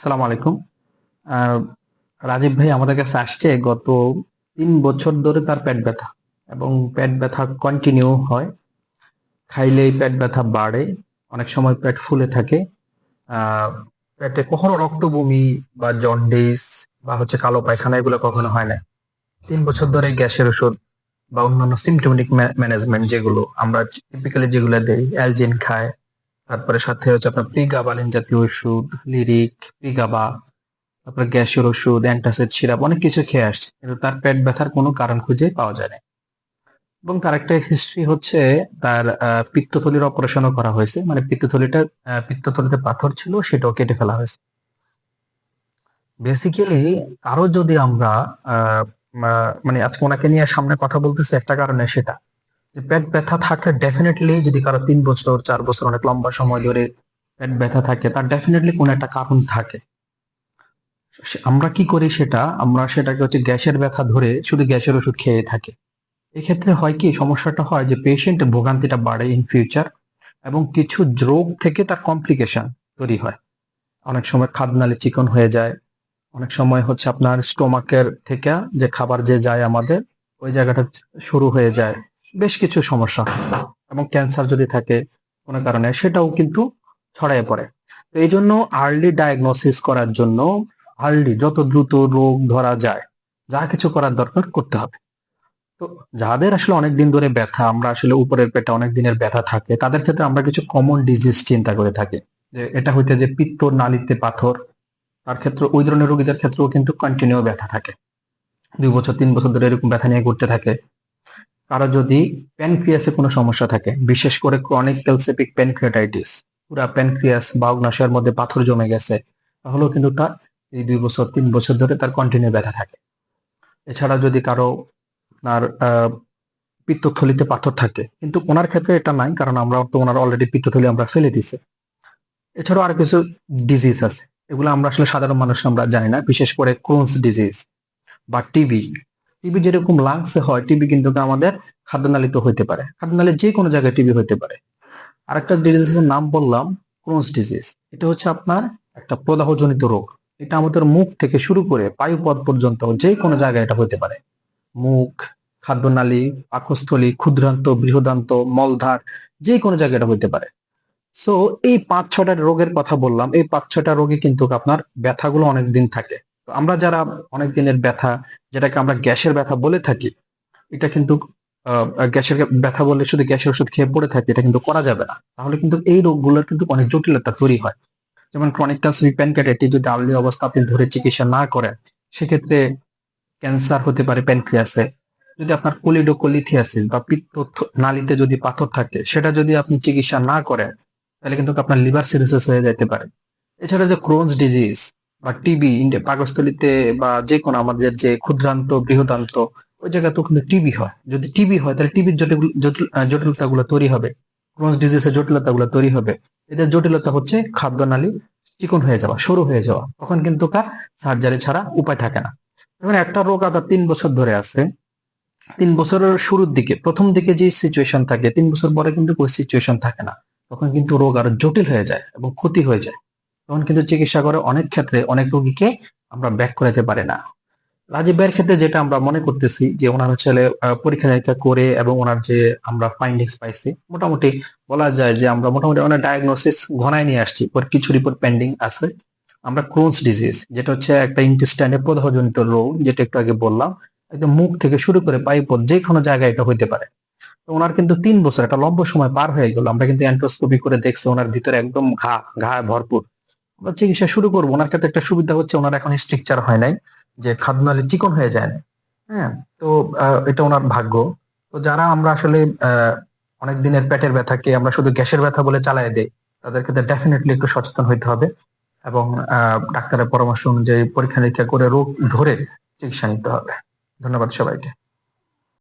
আসসালামু আলাইকুম। রাজীব ভাই আমাদের কাছে আসছে, গত তিন বছর ধরে তার পেট ব্যথা এবং পেট ব্যথা কন্টিনিউ হয়। খাইলেই পেট ব্যথা বাড়ে, অনেক সময় পেট ফুলে থাকে। পেটে কখনো রক্ত বমি বা জন্ডিস বা হচ্ছে কালো পায়খানা এগুলো কখনো হয় না। তিন বছর ধরে গ্যাসের ওষুধ বা অন্যান্য সিমটোমেটিক ম্যানেজমেন্ট যেগুলো আমরা টিপিক্যালি যেগুলো দেই অ্যালজিন খায় তারপরে সাথে হচ্ছে আপনার প্রিগাবালিন জাতীয় ওষুধ, লিরিক প্রিগাবা তারপরে গ্যাসের ওষুধ অ্যান্টাসিড সিরাপ, অনেক কিছু খেয়ে আসছে। কিন্তু তার পেট ব্যথার কোনো কারণ খুঁজে পাওয়া যায় না এবং তার একটা হিস্ট্রি হচ্ছে তার পিত্তথলির অপারেশনও করা হয়েছে। মানে পিত্তথলিটা পিত্তথলিতে পাথর ছিল, সেটাও কেটে ফেলা হয়েছে। বেসিক্যালি কারও যদি আমরা মানে আজকে ওনাকে নিয়ে সামনে কথা বলতেছি, একটা কারণে সেটা। যে পেট ব্যথা থাকলে ডেফিনেটলি যদি কারও তিন বছর, চার বছর অনেক লম্বা সময় ধরে পেট ব্যথা থাকে, তার ডেফিনেটলি কোনো একটা কারণ থাকে। আমরা কি করি সেটা? আমরা সেটাকে হচ্ছে গ্যাসের ব্যথা ধরে শুধু গ্যাসের ওষুধ খেয়ে থাকি। এক্ষেত্রে হয় কি, সমস্যাটা হয় যে পেশেন্ট ভোগান্তিটা বাড়ে ইন ফিউচার এবং কিছু রোগ থেকে তার কমপ্লিকেশন তৈরি হয়। অনেক সময় খাদ্যনালী চিকন হয়ে যায়, অনেক সময় হচ্ছে আপনার স্টোমাকের থেকে যে খাবার যে যায় আমাদের, ওই জায়গাটা শুরু হয়ে যায়। বেশ কিছু সমস্যা এবং ক্যান্সার যদি থাকে কোনো কারণে, সেটাও কিন্তু ছড়ায় পড়ে। তো এই জন্য আর্লি ডায়াগনোসিস করার জন্য আর্লি যত দ্রুত রোগ ধরা যায়, যা কিছু করার দরকার করতে হবে। তো যাদের আসলে অনেক দিন ধরে ব্যথা, আমরা আসলে উপরের পেটে অনেক দিনের ব্যথা থাকে, তাদের ক্ষেত্রে আমরা কিছু কমন ডিজিজ চিন্তা করে থাকি। যে এটা হইতে যে পিত্ত নালিতে পাথর, তার ক্ষেত্রে ওই ধরনের রোগীদের ক্ষেত্রেও কিন্তু কন্টিনিউ ব্যথা থাকে। দুই বছর, তিন বছর ধরে এরকম ব্যথা নিয়ে ঘুরতে থাকে। কারও যদি প্যানক্রিয়াসে কোনো সমস্যা থাকে, বিশেষ করে ক্রনিক ক্যালসেপিক প্যানক্রিয়াটাইটিস পুরা প্যানক্রিয়াস বা অগ্নাশয়ের মধ্যে পাথর জমে গেছে, তাহলেও কিন্তু তার এই দুই বছর, তিন বছর ধরে তার কন্টিনিউ ব্যথা থাকে। এছাড়া যদি কারও আপনার পিত্তথলিতে পাথর থাকে, কিন্তু ওনার ক্ষেত্রে এটা নাই, কারণ আমরা তো ওনার অলরেডি পিত্তথলি আমরা ফেলে দিছি এছাড়াও আর কিছু ডিজিজ আছে, এগুলো আমরা আসলে সাধারণ মানুষ আমরা জানি না, বিশেষ করে ক্রোনস ডিজিজ বা টিবি টিবি যেরকম লাংসে হয় টিবি কিন্তু আমাদের খাদ্যনালীতে হইতে পারে। খাদ্যনালী যে কোনো জায়গায় টিবি হইতে পারে। আরেকটা ডিজিজের নাম বললাম ক্রোনস ডিজিজ এটা হচ্ছে আপনার একটা প্রদাহজনিত রোগ। এটা আমাদের মুখ থেকে শুরু করে পায়ুপথ পর্যন্ত যে কোনো জায়গায় এটা হতে পারে। মুখ, খাদ্যনালী, পাকস্থলী, ক্ষুদ্রান্ত, বৃহদান্ত, মলধার, যে কোনো জায়গায় এটা হইতে পারে। সো এই পাঁচ ছটা রোগের কথা বললাম। এই পাঁচ ছটা রোগে কিন্তু আপনার ব্যথাগুলো অনেক দিন থাকে। আমরা যারা অনেক দিনের ব্যথা, যেটাকে আমরা গ্যাসের ব্যথা বলে থাকি, এটা কিন্তু গ্যাসের ব্যথা বলে শুধু গ্যাসের ওষুধ খেয়ে পড়ে থাকি, এটা কিন্তু করা যাবে না। তাহলে কিন্তু এই রোগগুলোর কিন্তু অনেক জটিলতা তৈরি হয়। যেমন ক্রনিক ক্যান্সার প্যানক্রিয়াটাইটিস যদি আর্লি অবস্থা আপনি ধরে চিকিৎসা না করেন, সেক্ষেত্রে ক্যান্সার হতে পারে প্যানক্রিয়াসে যদি আপনার কোলিডোকোলিথিয়াসিস বা পিত্ত নালীতে যদি পাথর থাকে, সেটা যদি আপনি চিকিৎসা না করেন, তাহলে কিন্তু আপনার লিভার সিরোসিস হয়ে যেতে পারে। এছাড়া যে ক্রোনস ডিজিজ বা টিবি পাকস্থলিতে বা যে কোনো আমাদের যে ক্ষুদ্রান্ত, বৃহদান্ত, ওই জায়গায় তো কিন্তু টিবি হয়। যদি টিবি হয়, তাহলে টিবির জটিল জটিলতা গুলো তৈরি হবে। ক্রোনস ডিজিজের জটিলতা গুলো তৈরি হবে। এদের জটিলতা হচ্ছে খাদ্যনালী চিকন হয়ে যাওয়া, সরু হয়ে যাওয়া। তখন কিন্তু তার সার্জারি ছাড়া উপায় থাকে না। এখন একটা রোগ আবার তিন বছর ধরে আছে। তিন বছরের শুরুর দিকে, প্রথম দিকে যে সিচুয়েশন থাকে, তিন বছর পরে কিন্তু ওই সিচুয়েশন থাকে না। তখন কিন্তু রোগ আরও জটিল হয়ে যায় এবং ক্ষতি হয়ে যায়। তখন কিন্তু চিকিৎসা করে অনেক ক্ষেত্রে অনেক রোগীকে আমরা ব্যাক করাতে পারি না। রাজীব ভাইয়ের ক্ষেত্রে যেটা আমরা মনে করতেছি যে ওনার আহ, পরীক্ষা নিরীক্ষা করে এবং ওনার যে আমরা ফাইন্ডিংস পাইছি মোটামুটি বলা যায় যে আমরা মোটামুটি অনেক ডায়াগনোসিস ঘনায় নিয়ে আসছি। কিছু রিপোর্ট পেন্ডিং আছে। আমরা ক্রোনস ডিজিজ যেটা হচ্ছে একটা ইন্টেস্টাইনে প্রদাহজনিত রোগ যেটা একটু আগে বললাম একদম মুখ থেকে শুরু করে পাইপথ যে কোনো জায়গায় এটা হইতে পারে। তো ওনার কিন্তু তিন বছর একটা লম্বা সময় পার হয়ে গেল। আমরা কিন্তু অ্যান্ট্রোস্কোপি করে দেখছি ওনার ভিতরে একদম ঘা ঘা ভরপুর। চিকিৎসা শুরু করব। ওনার ক্ষেত্রে একটা সুবিধা হচ্ছে, ওনার এখন স্ট্রাকচার হয় নাই, যে খাদ্য খাদ্যনালী চিকন হয়ে যায় না। হ্যাঁ তো এটা ওনার ভাগ্য। তো যারা আমরা আসলে অনেক দিনের পেটের ব্যথাকে আমরা শুধু গ্যাসের ব্যথা বলে চালাই দেই, তাদের ক্ষেত্রে ডেফিনেটলি একটু সচেতন হইতে হবে এবং ডাক্তারের পরামর্শ অনুযায়ী পরীক্ষা নিরীক্ষা করে রোগ ধরে চিকিৎসা নিতে হবে। ধন্যবাদ সবাইকে।